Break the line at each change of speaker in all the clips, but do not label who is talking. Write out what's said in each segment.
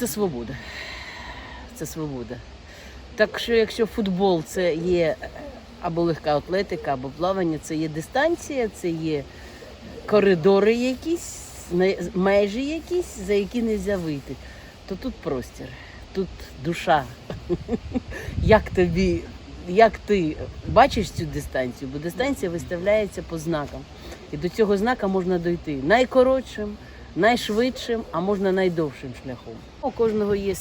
це свобода. Це свобода. Так що, якщо футбол це є або легка атлетика, або плавання, це є дистанція, це є коридори якісь, межі якісь, за які не можна вийти, то тут простір, тут душа. Як тобі, як ти бачиш цю дистанцію? Бо дистанція виставляється по знакам. І до цього знака можна дойти найкоротшим, найшвидшим, а можна найдовшим шляхом. У кожного є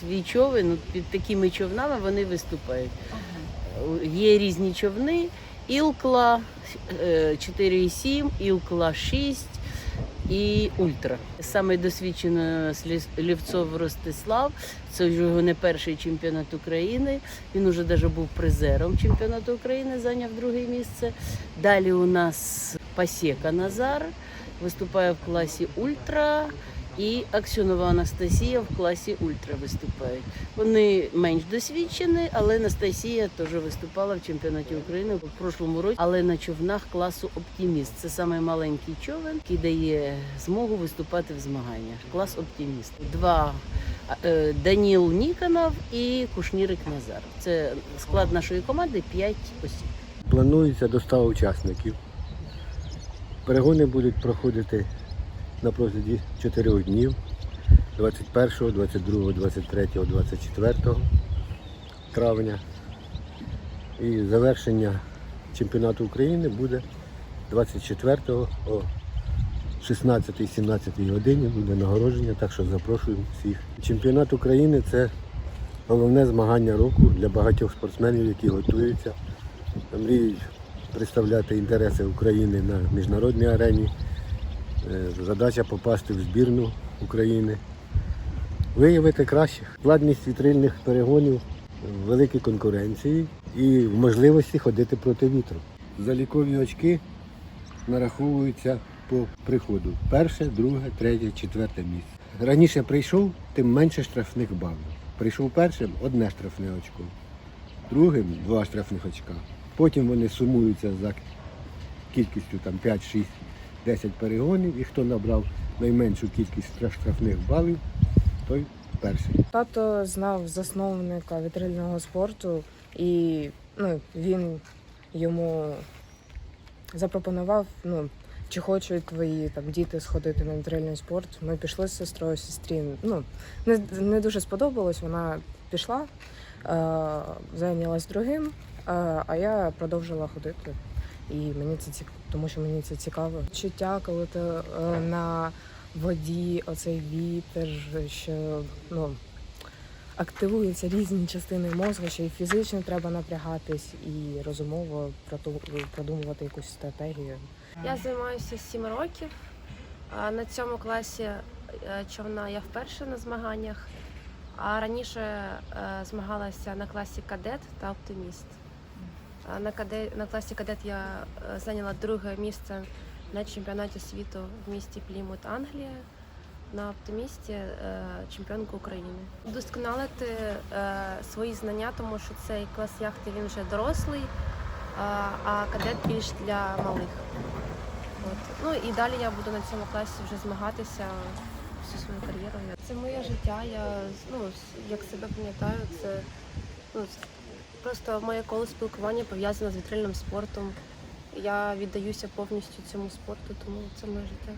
свій, човен, під такими човнами вони виступають. Є різні човни, Ілкла е, 4,7, Ілкла 6 і Ультра. Саме досвідчений сліз- Лівцов Ростислав. Це вже його не перший чемпіонат України. Він уже навіть був призером чемпіонату України, зайняв друге місце. Далі у нас Пасєка Назар виступає в класі Ультра. І Аксьонова Анастасія в класі Ультра виступають. Вони менш досвідчені, але Анастасія теж виступала в чемпіонаті України в прошлому році, але на човнах класу Оптиміст. Це саме маленький човен, який дає змогу виступати в змаганнях. Клас Оптиміст. Два е, Даніл Ніконов і Кушнірик Назар. Це склад нашої команди 5 осіб.
Планується до 100 учасників. Перегони будуть проходити на протязі 4 днів 21, 22, 23, 24 травня. І завершення чемпіонату України буде 24 о 16-17 годині буде нагородження, так що запрошуємо всіх. Чемпіонат України це головне змагання року для багатьох спортсменів, які готуються мріють представляти інтереси України на міжнародній арені. Е, Задача попасти в збірну України, виявити кращих. Складність вітрильних перегонів в великій конкуренції і в можливості ходити проти вітру. Залікові очки нараховуються по приходу. Перше, друге, третє, четверте місце. Раніше прийшов, тим менше штрафних балів. Прийшов першим одне штрафне очко другим два штрафних очка. Потім вони сумуються за кількістю там 5, 6, 10 перегонів, і хто набрав найменшу кількість штраф- штрафних балів, той перший.
Тато знав засновника вітрильного спорту, і ну, він йому запропонував, ну, чи хочуть твої там діти сходити на вітрильний спорт. Ми пішли з сестрою, сестрі. Ну, не, не дуже сподобалось, вона пішла, е, зайнялась другим, а я продовжила ходити. І мені це цікаво, тому що мені це цікаво. Чуття, коли ти е, на воді, оцей вітер, що ну активуються різні частини мозку, що і фізично треба напрягатись, і розумово продумувати якусь стратегію.
Я займаюся 7 років. На цьому класі е, човна я вперше на змаганнях, а раніше е, змагалася на класі кадет та оптиміст. На, каде- на класі кадет я е, зайняла друге місце на чемпіонаті світу в місті Плімут, Англія. На оптимісті е, чемпіонка України. Вдосконалити е, свої знання, тому що цей клас яхти він вже дорослий, а, кадет більш для малих. От. Ну і далі я буду на цьому класі вже змагатися всю свою кар'єру. Це моє життя. Я ну, як себе пам'ятаю, це ну, просто моє коло спілкування пов'язане з вітрильним спортом. Я віддаюся повністю цьому спорту, тому це моє життя.